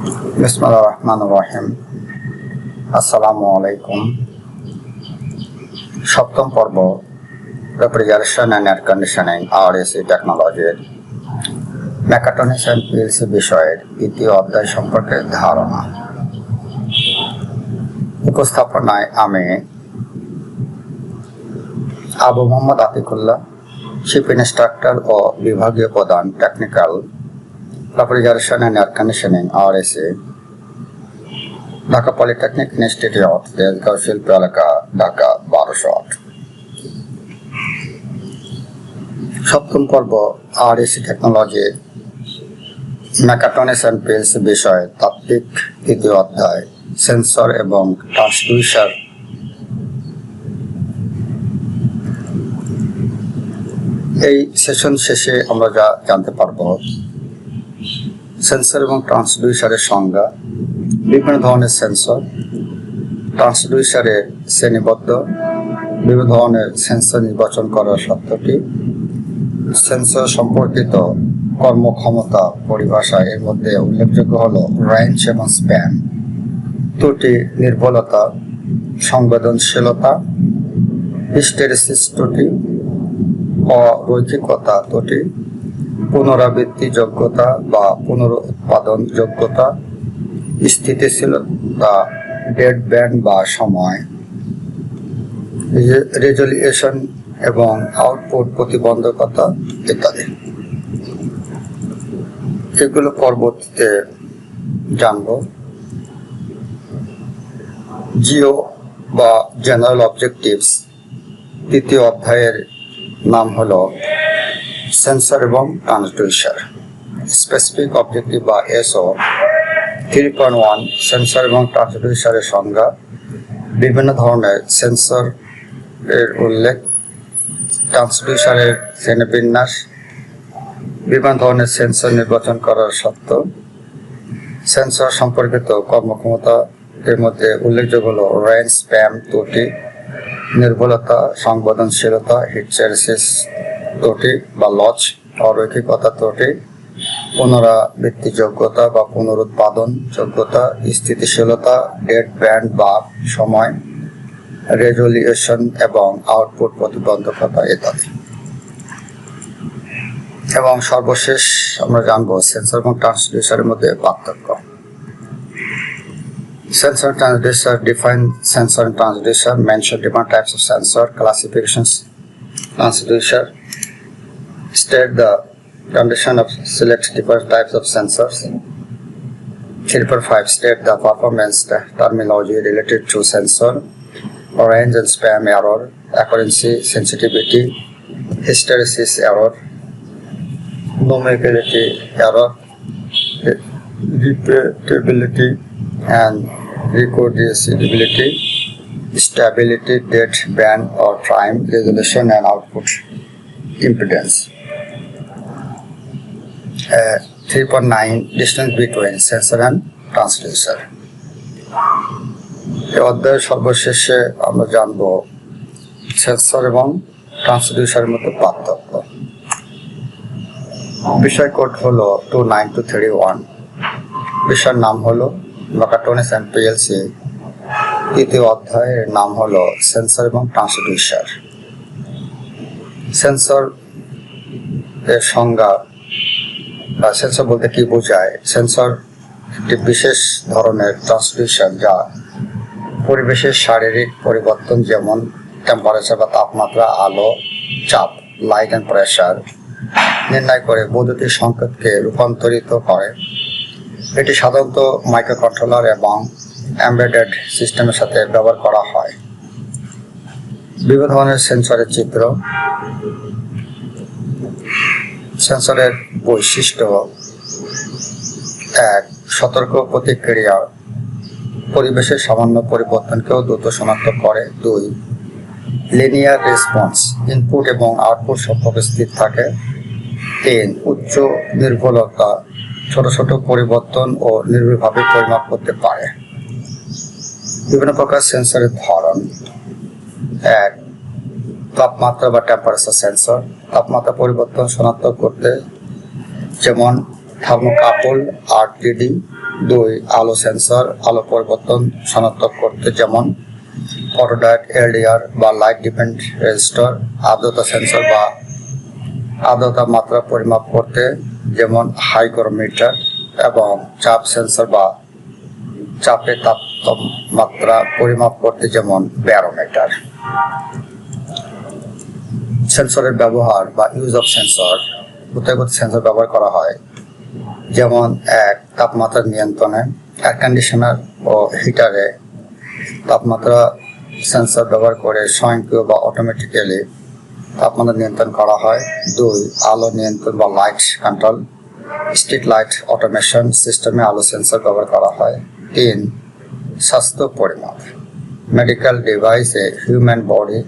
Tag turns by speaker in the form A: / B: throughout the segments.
A: বিসমুল্লাহ রহমান রহিম। আসসালামু আলাইকুম। সপ্তম পর্ব refrigeration and air conditioning R AC টেকনোলজির মেকাটনিক্স অ্যান্ড পিএলসি বিষয়ের দ্বিতীয় অধ্যায় সম্পর্কে ধারণা। উপস্থাপনায় আমি আবু মোহাম্মদ আতিকুল্লাহ চিফ ইনস্ট্রাক্টর ও বিভাগীয় প্রধান technical and air conditioning R AC Dhaka polytechnic institute শিল্প এলাকা, ঢাকা বারোশো সপ্তম পর্ব R AC technology mechatronics and PLC বিষয়ে তাত্ত্বিক তৃতীয় অধ্যায় সেন্সর এবং ট্রান্সডিউসার এই সেশন শেষে আমরা যা জানতে পারব সেন্সর এবং ট্রান্সডিউসারের সংজ্ঞা, বিভিন্ন ধরনের সেন্সর ট্রান্সডিউসারের শ্রেণীবদ্ধ, বিভিন্ন ধরনের সেন্সর নির্বাচন করার সত্যটি সেন্সর সম্পর্কিত কর্মক্ষমতা, পরিভাষা এর মধ্যে উল্লেখযোগ্য হল রেঞ্জ এবং স্প্যান ত্রুটি নির্ভুলতা সংবেদনশীলতা, হিস্টেরিসিস ত্রুটি অরৈখিকতা ত্রুটি পুনরাবৃত্তি যোগ্যতা বা পুনরুৎপাদন যোগ্যতা স্থিতিশীলতা ডেড ব্যান্ড বা সময়। রেজলিউশন এবং আউটপুট প্রতিবন্ধকতা ইত্যাদি। এগুলো পরবর্তীতে জানব। জিও বা জেনারেল অবজেক্টিভস, তৃতীয় অধ্যায়ের নাম হলো সেন্সর এবং ট্রান্সডিউসার স্পেসিফিক অবজেক্টিভ বা SO three point one sensor এবং ট্রান্সডিউসারের সংজ্ঞা, বিভিন্ন ধরনের সেন্সর এর উল্লেখ ট্রান্সডিউসারের শ্রেণীবিন্যাস, বিভিন্ন ধরনের সেন্সর নির্বাচন করার সত্ত্ব সেন্সর সম্পর্কিত কর্মক্ষমতা এর মধ্যে উল্লেখযোগ্য হল রেঞ্জ স্প্যাম ত্রুটি, নির্ভুলতা, সংবেদনশীলতা হিটচারিসিস ত্রুটি বা লচ অরৈখিকতা ত্রুটি পুনরাবৃত্তি যোগ্যতা বা পুনরুৎপাদন যোগ্যতা স্থিতিশীলতা ডেট ব্যান্ড বা সময় রেজলিউশন এবং আউটপুট প্রতিবন্ধকতা ইত্যাদি। এবং সর্বশেষ আমরা জানব সেন্সর এবং ট্রান্সডিউসারের মধ্যে পার্থক্য। Sensor transducer define sensor and transducer, mention different types of sensor, classifications, transducer, state the condition of select different types of sensors. 3.5 state the performance terminology related to sensor, range and spam error, accuracy, sensitivity, hysteresis error, numericality error, repeatability, and reproducibility, stability, date, band or time, resolution and output impedance. Uh, 3.9 distance between sensor and transducer. এই অধ্যায়ের সর্বশেষে আমরা জানব sensor এবং ট্রান্সডিউসারের মধ্যে পার্থক্য। বিষয় code হলো two nine two three one বিষয়ের নাম হলো মেকাট্রনিক্স অ্যান্ড পিএলসি তৃতীয় অধ্যায়ের নাম হলো সেন্সর এবং ট্রান্সডিউসার সেন্সর এর সংজ্ঞা সেন্সর বলতে কি বোঝায়? সেন্সর একটি বিশেষ ধরনের ট্রান্সমিশন যা পরিবেশের শারীরিক পরিবর্তন যেমন টেম্পারেচার বা তাপমাত্রা, আলো, চাপ লাইট অ্যান্ড প্রেশার নির্ণয় করে বৈদ্যুতিক সংকেতকে রূপান্তরিত করে। এটি সাধারণত মাইক্রোকন্ট্রোলার এবং এমবেডেড সিস্টেমের সাথে ব্যবহার করা হয়। বিভিন্ন ধরনের সেন্সরের চিত্র। সেন্সরের বৈশিষ্ট্য এক, সতর্ক প্রতিক্রিয়া। পরিবেশের সামান্য পরিবর্তনকেও দ্রুত শনাক্ত করে। দুই লিনিয়ার রেসপন্স ইনপুট এবং আউটপুট সম্পর্কে স্থির থাকে। তিন, উচ্চ নির্ভুলতা, ছোট ছোট পরিবর্তন ও নির্ভুলভাবে পরিমাপ করতে পারে। বিভিন্ন প্রকার সেন্সরের ধরন। এক তাপমাত্রা বা টেম্পারেচার সেন্সর তাপমাত্রা পরিবর্তন শনাক্ত করতে যেমন থার্মোকাপল আরটিডি দুই, আলো সেন্সর আলো পরিবর্তন শনাক্ত করতে যেমন ফটোডাইট এলডিআর বা লাইট ডিপেন্ড রেজিস্টার আর্দ্রতা সেন্সর বা আর্দ্রতা মাত্রা পরিমাপ করতে যেমন হাইগ্রোমিটার এবং চাপ সেন্সর বা চাপে তাপমাত্রা পরিমাপ করতে যেমন ব্যারোমিটার সেন্সরের ব্যবহার বা ইউজ অফ সেন্সর কোথায় সেন্সর ব্যবহার করা হয়। যেমন এক তাপমাত্রা নিয়ন্ত্রণে এয়ার কন্ডিশনার ও হিটারে তাপমাত্রা সেন্সর ব্যবহার করে স্বয়ংক্রিয় বা অটোমেটিক্যালি তাপমাত্রা নিয়ন্ত্রণ করা হয়। দুই, আলো নিয়ন্ত্রণ বা light control street light automation সিস্টেমে আলো সেন্সর ব্যবহার করা হয়। তিন, স্বাস্থ্য পরিমাপ। মেডিকেল ডিভাইসে হিউম্যান বডি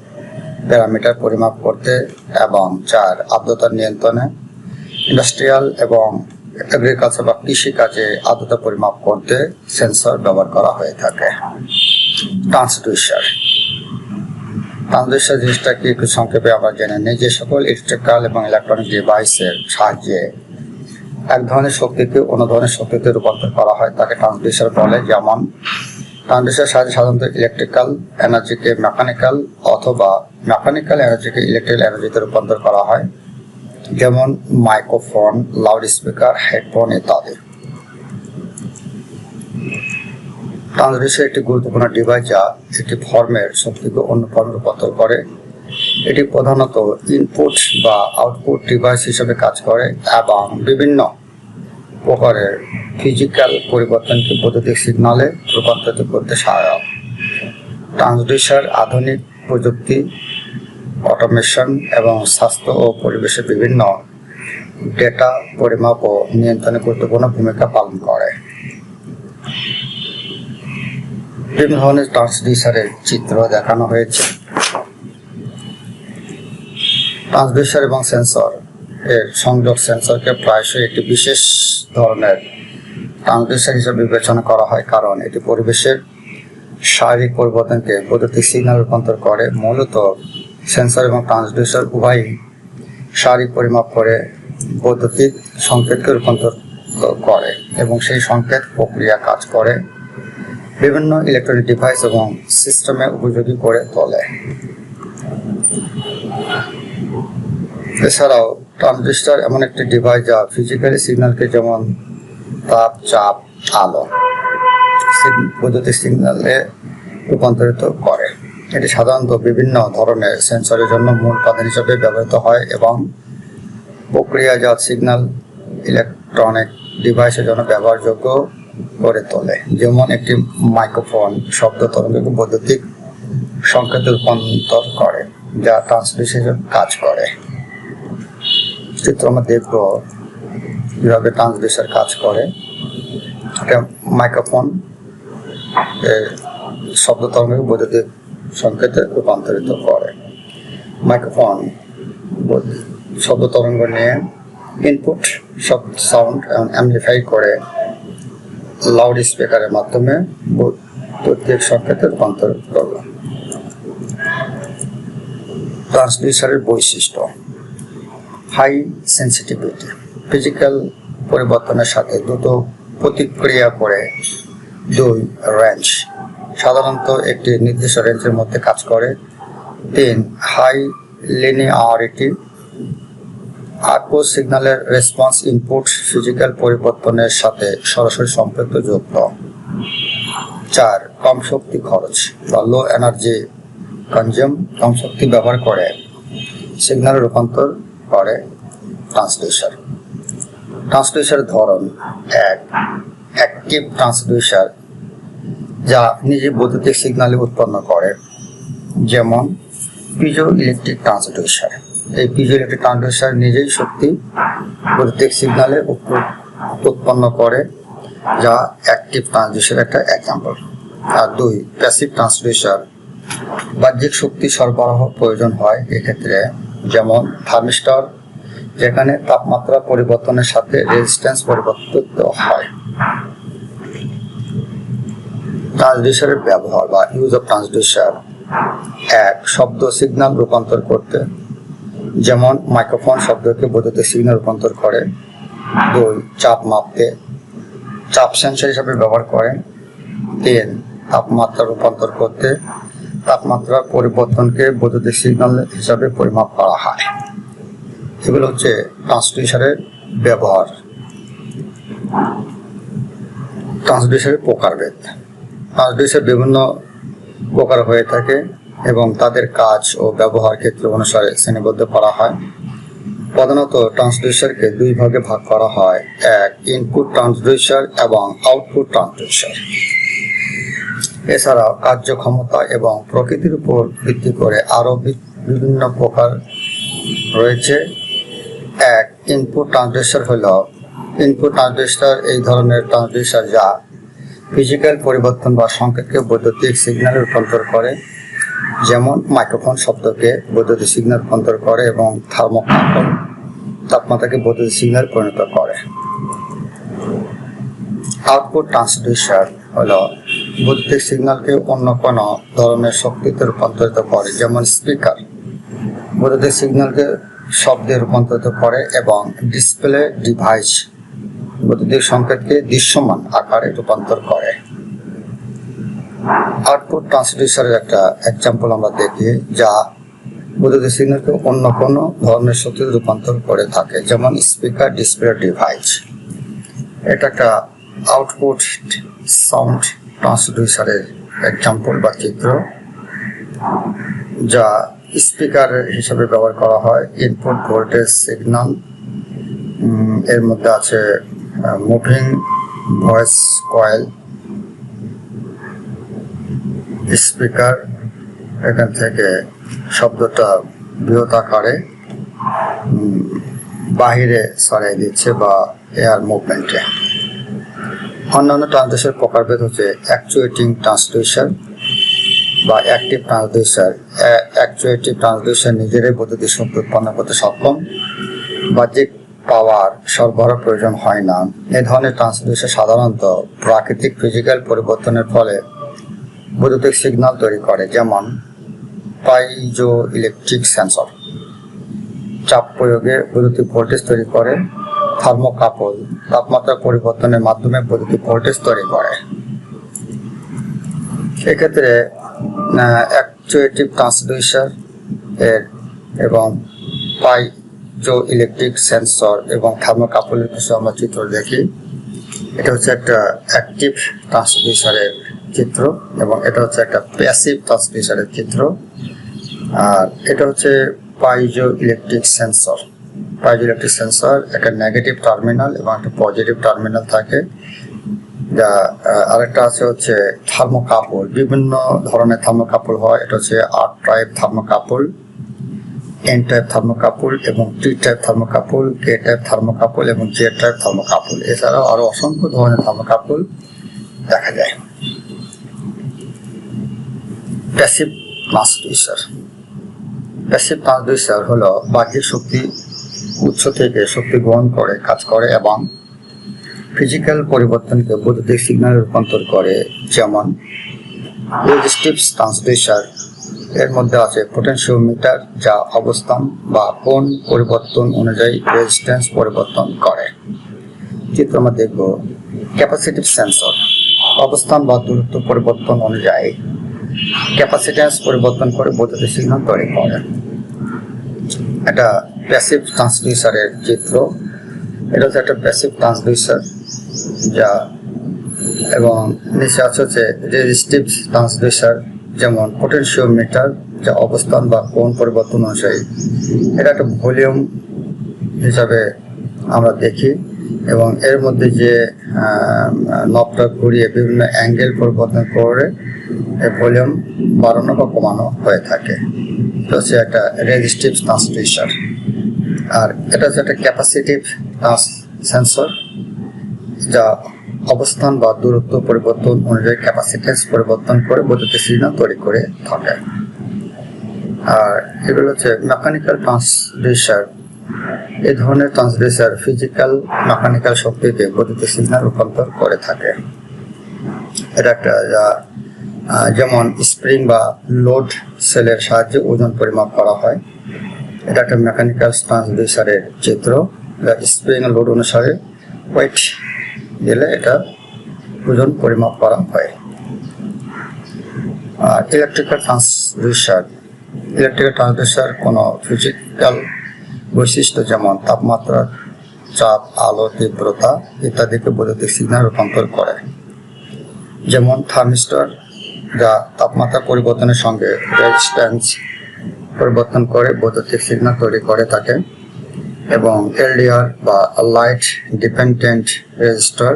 A: প্যারামিটার পরিমাপ করতে এবং চার আর্দ্রতা নিয়ন্ত্রণে ইন্ডাস্ট্রিয়াল এবং এগ্রিকালচার বা কৃষিকাজে আর্দ্রতা পরিমাপ করতে সেন্সর ব্যবহার করা হয়ে থাকে। ট্রান্সডিউসার ট্রান্সডিউসার জিনিসটা কি একটু সংক্ষেপে আমরা জেনে নিই। যে সকল ইলেকট্রিক্যাল এবং ইলেকট্রনিক ডিভাইসের সাহায্যে এক ধরনের শক্তিকে অন্য ধরনের শক্তিতে রূপান্তর করা হয়, তাকে ট্রান্সডিউসার বলে। যেমন ট্রান্সডিউসার সাহায্যে সাধারণত ইলেকট্রিক্যাল এনার্জিকে মেকানিক্যাল অথবা মেকানিক্যাল এনার্জিকে ইলেকট্রিক্যাল এনার্জিতে রূপান্তর করা হয়। যেমন মাইক্রোফোন লাউড স্পিকার হেডফোন ইত্যাদি। ট্রান্সডিউসার একটি গুরুত্বপূর্ণ ডিভাইস যা একটি ফর্মের শক্তিকে অন্য ফর্মে রূপান্তর করে। এটি প্রধানত ইনপুট বা আউটপুট ডিভাইস হিসেবে কাজ করে এবং বিভিন্ন প্রকারের ফিজিক্যাল পরিবর্তনকে বৈদ্যুতিক সিগনালে রূপান্তরিত করতে সহায়ক। ট্রান্সডিউসার আধুনিক প্রযুক্তি অটোমেশন এবং স্বাস্থ্য ও পরিবেশের বিভিন্ন ডেটা পরিমাপ ও নিয়ন্ত্রণে গুরুত্বপূর্ণ ভূমিকা পালন করে। বিভিন্ন ধরনের ট্রান্সডিউসারের চিত্র দেখানো হয়েছে। ট্রান্সডিউসার এবং সেন্সর এর সংযোগ সেন্সরকে প্রায়শই একটি বিশেষ ধরনের ট্রান্সডিউসার হিসেবে বিবেচনা করা হয়, কারণ এটি পরিবেশের শারীরিক পরিবর্তনকে বৈদ্যুতিক সিগন্যাল রূপান্তর করে। মূলত সেন্সর এবং ট্রান্সডিউসার উভয়ই শারীরিক পরিমাপ করে বৈদ্যুতিক সংকেতকে রূপান্তর করে এবং সেই সংকেত প্রক্রিয়া কাজ করে। বিভিন্ন ইলেকট্রনিক ডিভাইস এবং সিস্টেমে উপযোগী করে তোলে। এছাড়াও ট্রানজিস্টার এমন একটি ডিভাইস যা ফিজিক্যালি সিগন্যালকে যেমন তাপ, চাপ, আলো বৈদ্যুতিক সিগন্যালে রূপান্তরিত করে। এটি সাধারণত বিভিন্ন ধরনের সেন্সরের জন্য মূল উপাদান হিসেবে ব্যবহৃত হয় এবং প্রক্রিয়াজাত সিগন্যাল ইলেকট্রনিক ডিভাইসের জন্য ব্যবহারযোগ্য করে তোলে। যেমন একটি মাইক্রোফোন শব্দ তরঙ্গকে বৈদ্যুতিক সংকেতে রূপান্তর করে, যা ট্রান্সমিশন কাজ করে। চিত্র আমরা দেখব কীভাবে ট্রান্সডিউসার কাজ করে। একটা মাইক্রোফোন শব্দ তরঙ্গকে বৈদ্যুতিক সংকেতে রূপান্তরিত করে। মাইক্রোফোন শব্দ তরঙ্গ নিয়ে ইনপুট সব সাউন্ড অ্যাম্পলিফাই করে লাউড স্পিকারের মাধ্যমে বৈদ্যুতিক সংকেতে রূপান্তর করল ট্রান্সডিউসারের বৈশিষ্ট্য। হাই সেন্সিটিভিটি ফিজিক্যাল পরিবর্তনের সাথে দ্রুত প্রতিক্রিয়া করে দুই রেঞ্জ সাধারণত একটি নির্দিষ্ট রেঞ্জের মধ্যে কাজ করে। তিন হাই লিনিয়ারিটি আকো সিগন্যালের রেসপন্স ইনপুট ফিজিক্যাল পরিবর্তনের সাথে সরাসরি সম্পৃক্ত যুক্ত। চার, কম শক্তি খরচ বা লো এনার্জি কনজিউম কম শক্তি ব্যবহার করে। সিগন্যাল রূপান্তর করে ট্রান্সডিউসার ট্রান্সডিউসারের ধরন এক। অ্যাক্টিভ ট্রান্সডিউসার যা নিজে বৈদ্যুতিক সিগন্যালে উৎপন্ন করে, যেমন পিজো ইলেকট্রিক ট্রান্সডিউসার এই পিজো ইলেকট্রিক ট্রান্সডিউসার নিজেই শক্তি বৈদ্যুতিক সিগন্যালে উৎপ- উৎপন্ন করে, যা অ্যাক্টিভ ট্রান্সডিউসার একটা এক্সাম্পল আর দুই প্যাসিভ ট্রান্সডিউসার বাহ্যিক শক্তি সরবরাহ প্রয়োজন হয় এক্ষেত্রে যেমন থার্মিস্টর, যেখানে তাপমাত্রা পরিবর্তনের সাথে রেজিস্ট্যান্স পরিবর্তিত হয়। ট্রান্সডিউসারের ব্যবহার বা ইউজ অফ ট্রান্সডিউসার এক শব্দ সিগন্যাল রূপান্তর করতে, যেমন মাইক্রোফোন শব্দকে বৈদ্যুতিক সিগন্যাল রূপান্তর করে। দুই, চাপ মাপতে, চাপ সেন্সর হিসাবে ব্যবহার করেন। তিন, তাপমাত্রা রূপান্তর করতে। তাপমাত্রার পরিবর্তনকে বৈদ্যুতিক সিগন্যাল হিসাবে পরিমাপ করা হয়। এগুলো হচ্ছে ট্রান্সডিউসারের ব্যবহার ট্রান্সডিউসারের প্রকারভেদ। ট্রান্সডিউসার বিভিন্ন প্রকার হয়ে থাকে এবং তাদের কাজ ও ব্যবহার ক্ষেত্র অনুসারে শ্রেণীবদ্ধ করা হয়। প্রধানত ট্রান্সডিউসারকে দুই ভাগে ভাগ করা হয়, এক ইনপুট ট্রান্সডিউসার এবং আউটপুট ট্রান্সডিউসার এছাড়াও কার্যক্ষমতা এবং প্রকৃতির উপর ভিত্তি করে আরও বিভিন্ন প্রকার রয়েছে। এক ইনপুট ট্রান্সডিউসার হল ইনপুট ট্রান্সডিউসার এই ধরনের ট্রান্সডিউসার যা ফিজিক্যাল পরিবর্তন বা সংকেতকে বৈদ্যুতিক সিগন্যালে রূপান্তর করে, যেমন মাইক্রোফোন শব্দকে বৈদ্যুতিক সিগন্যাল রূপান্তর করে এবং থার্মোকাপল তাপমাত্রাকে বৈদ্যুতিক সিগন্যাল পরিণত করে। আউটপুট ট্রান্সডিউসার হলো বৈদ্যুতিক সিগন্যালকে অন্য কোনো ধরনের শক্তিতে রূপান্তরিত করে, যেমন স্পিকার। বৈদ্যুতিক সিগন্যালকে শব্দে রূপান্তরিত করে এবং ডিসপ্লে ডিভাইস বৈদ্যুতিক সংকেতকে দৃশ্যমান আকারে রূপান্তর করে। আউটপুট ট্রান্সডিউসারের একটা এক্সাম্পল আমরা দেখি, যা বৈদ্যুতিক সিগন্যালকে অন্য কোনো ধরনের শক্তিতে রূপান্তর করে থাকে, যেমন স্পিকার ডিসপ্লে ডিভাইস। এটা একটা আউটপুট সাউন্ড ট্রান্সডিউসারের এক্সাম্পল বা চিত্র, যা স্পিকার হিসেবে ব্যবহার করা হয় ইনপুট ভোল্টেজ সিগন্যাল এর মধ্যে আছে মুভিং ভয়েস কয়েল স্পিকার এখান থেকে শব্দটা বৃহৎ আকারে বাহিরে সরাই দিচ্ছে বা এয়ার মুভমেন্টে অন্যান্য ট্রান্সডিউসার প্রকারভেদ হচ্ছে অ্যাকচুয়েটিং ট্রান্সডিউসার বা অ্যাক্টিভ ট্রান্সডিউসার অ্যাকচুয়েটিভ ট্রান্সডিউসার নিজেরাই বৈদ্যুতিক শক্তি উৎপন্ন করতে সক্ষম। বা বাহ্যিক পাওয়ার সরবরাহ প্রয়োজন হয় না। এ ধরনের ট্রান্সডিউসার সাধারণত প্রাকৃতিক ফিজিক্যাল পরিবর্তনের ফলে বৈদ্যুতিক সিগন্যাল তৈরি করে, যেমন পাইজো ইলেকট্রিক সেন্সর চাপ প্রয়োগে বৈদ্যুতিক ভোল্টেজ তৈরি করে থার্মোকাপল তাপমাত্রা পরিবর্তনের মাধ্যমে বৈদ্যুতিক ভোল্টেজ তৈরি করে। এক্ষেত্রে অ্যাকচুয়েটিভ ট্রান্সডিউসার এর এবং পাইজো ইলেকট্রিক সেন্সর এবং থার্মোকাপলের কিছু আমরা চিত্র দেখি। এটা হচ্ছে একটা অ্যাক্টিভ ট্রান্সডিউসারের চিত্র এবং এটা হচ্ছে একটা প্যাসিভ ট্রান্সডিউসারের চিত্র। আর এটা হচ্ছে piezo electric sensor piezo electric sensor একটা নেগেটিভ টার্মিনাল এবং একটা পজিটিভ টার্মিনাল থাকে। যা আরেকটা আছে হচ্ছে থার্মোকাপল বিভিন্ন ধরনের থার্মোকাপল হয়। এটা হচ্ছে R type thermocouple N type thermocouple এবং T type thermocouple K type thermocouple এবং জে টাইপ থার্মোকাপল এছাড়াও আরও অসংখ্য ধরনের থার্মোকাপল দেখা যায়। প্যাসিভ ট্রান্সডিউসার প্যাসিভ ট্রান্সডিউসার হলো বাহ্যিক শক্তি উৎস থেকে শক্তি গ্রহণ করে, কাজ করে এবং ফিজিক্যাল পরিবর্তনকে বৈদ্যুতিক সিগন্যালে রূপান্তর করে। যেমন রেজিস্টিভ ট্রান্সডিউসার এর মধ্যে আছে পোটেনশিওমিটার যা অবস্থান বা কোন পরিবর্তন অনুযায়ী রেজিস্ট্যান্স পরিবর্তন করে। চিত্র আমরা দেখব। ক্যাপাসিটিভ সেন্সর অবস্থান বা দূরত্ব পরিবর্তন অনুযায়ী ক্যাপাসিট্যান্স পরিবর্তন করে বৈদ্যুতিক সিগন্যাল তৈরি করে। এটা প্যাসিভ ট্রান্সডিউসারের চিত্র এটা হচ্ছে একটা প্যাসিভ ট্রান্সডিউসার যা এবং নিচে আছে হচ্ছে রেজিস্টিভ ট্রান্সডিউসার যেমন পোটেনশিওমিটার যা অবস্থান বা কোন পরিবর্তন অনুযায়ী। এটা একটা ভলিউম হিসাবে আমরা দেখি এবং এর মধ্যে যে নবটা ঘুরিয়ে বিভিন্ন অ্যাঙ্গেল পরিবর্তন করে ভলিউম বাড়ানো বা কমানো হয়ে থাকে। তো সে একটা রেজিস্টিভ ট্রান্সডিউসার আর এটা হচ্ছে একটা ক্যাপাসিটিভ সেন্সর যা অবস্থান বা দূরত্ব পরিবর্তন অনুযায়ী ক্যাপাসিটেন্স পরিবর্তন করে বৈদ্যুতিক সিগন্যাল তৈরি করে থাকে। আর এগুলো হচ্ছে মেকানিক্যাল ট্রান্সডিউসার এই ধরনের ট্রান্সডিউসার ফিজিক্যাল মেকানিক্যাল শক্তিতে বৈদ্যুতিক সিগন্যাল রূপান্তর করে থাকে। এটা একটা, যা যেমন স্প্রিং বা লোড সেলের সাহায্যে ওজন পরিমাপ করা হয়। এটা একটা মেকানিক্যাল ট্রান্সডিউসারের চিত্র স্প্রিং লোড অনুসারে ওয়েট দিলে এটা ওজন পরিমাপ করা হয়। আর ইলেকট্রিক্যাল ট্রান্সডিউসার ইলেকট্রিক্যাল ট্রান্সডিউসার কোনো ফিজিক্যাল বৈশিষ্ট্য যেমন তাপমাত্রা, চাপ, আলো, তীব্রতা ইত্যাদিকে বৈদ্যুতিক সিগন্যাল রূপান্তর করে। যেমন থার্মিস্টর যা তাপমাত্রা পরিবর্তনের সঙ্গে রেজিস্ট্যান্স পরিবর্তন করে বৈদ্যুতিক সিগন্যাল তৈরি করে থাকে এবং এলডিআর বা লাইট ডিপেন্ডেন্ট রেজিস্টার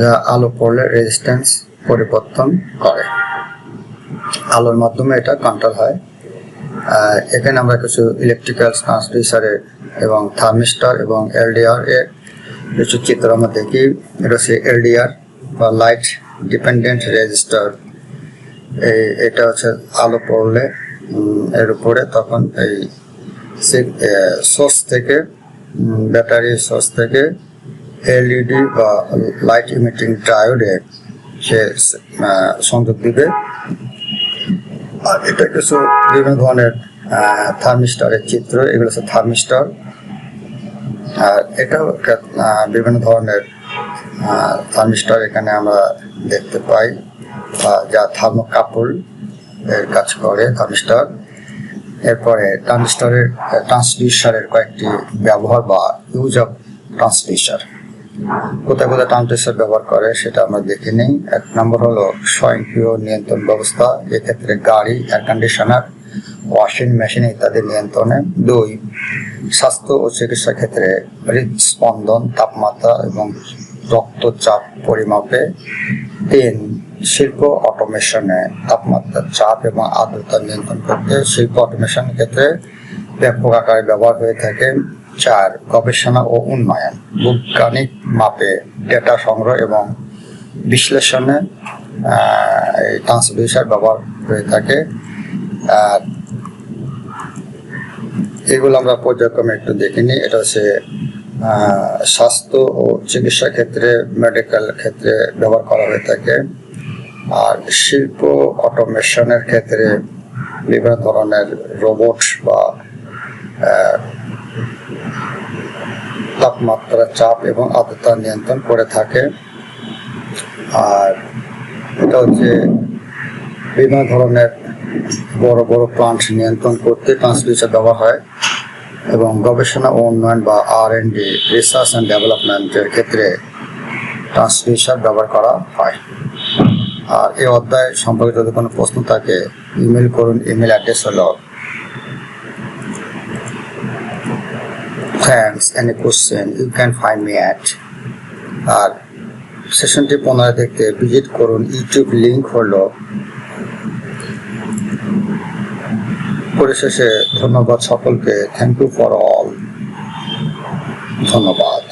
A: যা আলো পড়লে রেজিস্ট্যান্স পরিবর্তন করে। আলোর মাধ্যমে এটা কন্ট্রোল হয়। এখানে আমরা কিছু ইলেকট্রিক্যাল ট্রান্সডিউসারের এবং থার্মিস্টার এবং এলডিআর এর কিছু চিত্র আমরা দেখি। এটা হচ্ছে এলডিআর বা লাইট ডিপেন্ডেন্ট রেজিস্টার এটা হচ্ছে আলো পড়লে এর উপরে তখন এই সোর্স থেকে ব্যাটারি সোর্স থেকে এলইডি বা লাইট ইমিটিং ডায়োডে সে সংযোগ দিবে। আর এটা কিছু বিভিন্ন ধরনের থার্মিস্টারের চিত্র, এগুলো হচ্ছে থার্মিস্টার। আর এটাও বিভিন্ন ধরনের থার্মিস্টার এখানে আমরা দেখতে পাই যা থার্মোকাপল। এর কাজ করে থার্মিস্টার এরপরে ট্রানজিস্টরের ট্রান্সডিউসারের কয়েকটি ব্যবহার বা ইউজ অফ ট্রান্সডিউসার কোথায় কোথায় ট্রান্সডিউসার ব্যবহার করে সেটা আমরা দেখে নিই। এক নম্বর হলো স্বয়ংক্রিয় নিয়ন্ত্রণ ব্যবস্থা, এক্ষেত্রে গাড়ি এয়ার কন্ডিশনার ওয়াশিং মেশিন ইত্যাদি নিয়ন্ত্রণে। দুই, স্বাস্থ্য ও চিকিৎসা ক্ষেত্রে হৃদস্পন্দন, তাপমাত্রা এবং রক্তচাপ পরিমাপে। তিন শিল্প অটোমেশনে তাপমাত্রা চাপ এবং আর্দ্রতা নিয়ন্ত্রণ করতে শিল্প অটোমেশনের ক্ষেত্রে ব্যাপক আকারে ব্যবহার হয়ে থাকে চার গবেষণা ও উন্নয়ন, বৈজ্ঞানিক মাপে ডেটা সংগ্রহ এবং বিশ্লেষণে ট্রান্সডিউসার ব্যবহার হয়ে থাকে। আর এগুলো আমরা পর্যায়ক্রমে একটু দেখিনি এটা হচ্ছে স্বাস্থ্য ও চিকিৎসা ক্ষেত্রে মেডিকেল ক্ষেত্রে ব্যবহার করা হয়ে থাকে। আর শিল্প অটোমেশনের ক্ষেত্রে বিভিন্ন ধরনের রোবট বা তাপমাত্রা চাপ এবং আর্দ্রতা নিয়ন্ত্রণ করে থাকে। আর এটা হচ্ছে বিভিন্ন ধরনের বড় বড় প্লান্ট নিয়ন্ত্রণ করতে ট্রান্সডিউসার ব্যবহার হয় এবং গবেষণা ও উন্নয়ন বা R and D research and ডেভেলপমেন্টের ক্ষেত্রে ট্রান্সডিউসার ব্যবহার করা হয়। আর এই অধ্যায় সম্পর্কে যদি কোনো প্রশ্ন থাকে, ইমেল করুন, ইমেল অ্যাড্রেস হলো thanks any question you can find me at আর সেশনটি পুনরায় দেখতে ভিজিট করুন ইউটিউব লিংক হলো। পরিশেষে ধন্যবাদ সকলকে থ্যাংক ইউ ফর অল ধন্যবাদ।